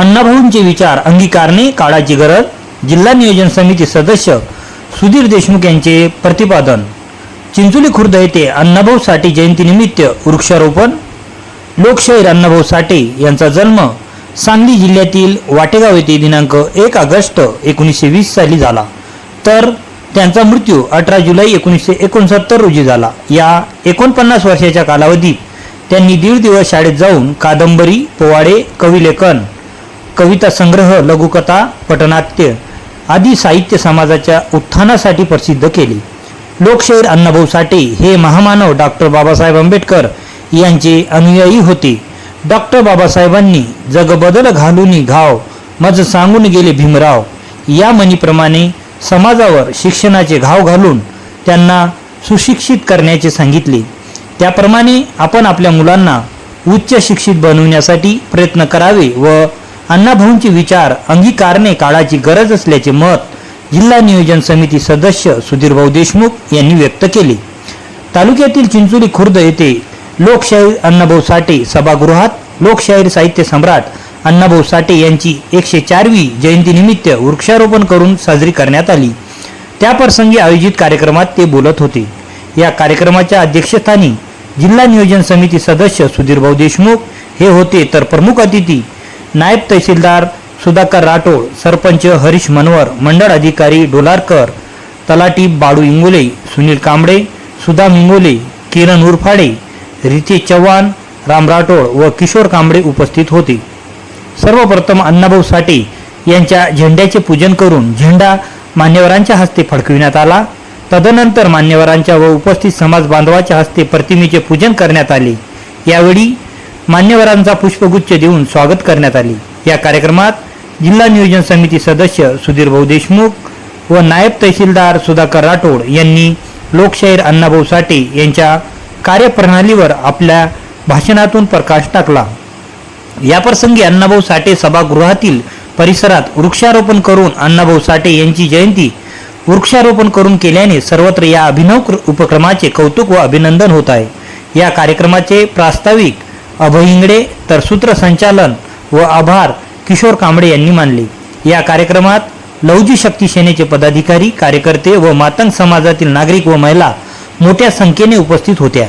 अण्णाभाऊंचे विचार अंगीकारणे काळाची गरज जिल्हा नियोजन समिती सदस्य सुधीर देशमुख यांचे प्रतिपादन. चिंचोली खुर्द येथे अण्णाभाऊ साठे जयंतीनिमित्त वृक्षारोपण. लोकशाहीर अण्णाभाऊ साठे यांचा जन्म सांगली जिल्ह्यातील वाटेगाव येथे दिनांक एक ऑगस्ट एकोणीसशे वीस साली झाला. तर त्यांचा मृत्यू अठरा जुलै एकोणीसशे एकोणसत्तर रोजी झाला. या एकोणपन्नास वर्षाच्या कालावधीत त्यांनी दीड दिवस शाळेत जाऊन कादंबरी पोवाडे कविलेखन कविता संग्रह लघुकथा पटनाट्य आदी साहित्य समाजाच्या उत्थानासाठी प्रसिद्ध केले. लोकशाहीर अण्णाभाऊ साठे हे महामानव डॉक्टर बाबासाहेब आंबेडकर यांचे अनुयायी होते. डॉक्टर बाबासाहेबांनी जग बदल घाव मज सांगून गेले भीमराव. या म्हणीप्रमाणे समाजावर शिक्षणाचे घाव घालून त्यांना सुशिक्षित करण्याचे सांगितले. त्याप्रमाणे आपण आपल्या मुलांना उच्च शिक्षित बनवण्यासाठी प्रयत्न करावे व अण्णाभाऊंचे विचार अंगीकारणे काळाची गरज असल्याचे मत जिल्हा नियोजन समिती सदस्य सुधीरभाऊ देशमुख यांनी व्यक्त केले. तालुक्यातील चिंचोली खुर्द येथे लोकशाहीर अण्णाभाऊ साठे सभागृहात लोकशाहीर साहित्य सम्राट अण्णाभाऊ साठे यांची एकशे चारवी जयंतीनिमित्त वृक्षारोपण करून साजरी करण्यात आली. त्याप्रसंगी आयोजित कार्यक्रमात ते बोलत होते. या कार्यक्रमाच्या अध्यक्षस्थानी जिल्हा नियोजन समिती सदस्य सुधीरभाऊ देशमुख हे होते तर प्रमुख अतिथी नायब तहसीलदार सुधाकर राठोड सरपंच हरीश मनवर मंडळ अधिकारी डोलारकर तलाटी बाळू इंगोले सुनील कांबळे सुधा मिंगोले किरण उरफाडे रितेश चव्हाण राम राठोड व किशोर कांबळे उपस्थित होते. सर्वप्रथम अण्णाभाऊ साठे यांच्या झेंड्याचे पूजन करून झेंडा मान्यवरांच्या हस्ते फडकविण्यात आला. तदनंतर मान्यवरांच्या व उपस्थित समाज बांधवाच्या हस्ते प्रतिमेचे पूजन करण्यात आले. यावेळी मान्यवरांचा पुष्पगुच्छ देऊन स्वागत करण्यात आले. या कार्यक्रमात जिल्हा नियोजन समिती सदस्य सुधीरभाऊ देशमुख व नायब तहसीलदार सुधाकर राठोड यांनी लोकशाहीर अण्णाभाऊ साठे यांच्या कार्यप्रणालीवर आपल्या भाषणातून प्रकाश टाकला. याप्रसंगी अण्णाभाऊ साठे सभागृहातील परिसरात वृक्षारोपण करून अण्णाभाऊ साठे यांची जयंती वृक्षारोपण करून केल्याने सर्वत्र या अभिनव कृ- उपक्रमाचे कौतुक व अभिनंदन होत आहे. या कार्यक्रमाचे प्रास्ताविक अभय इंगडे तर सूत्रसंचालन व आभार किशोर कांबळे यांनी मानले. या कार्यक्रमात लवजी शक्ती सेनेचे पदाधिकारी कार्यकर्ते व मातंग समाजातील नागरिक व महिला मोठ्या संख्येने उपस्थित होत्या.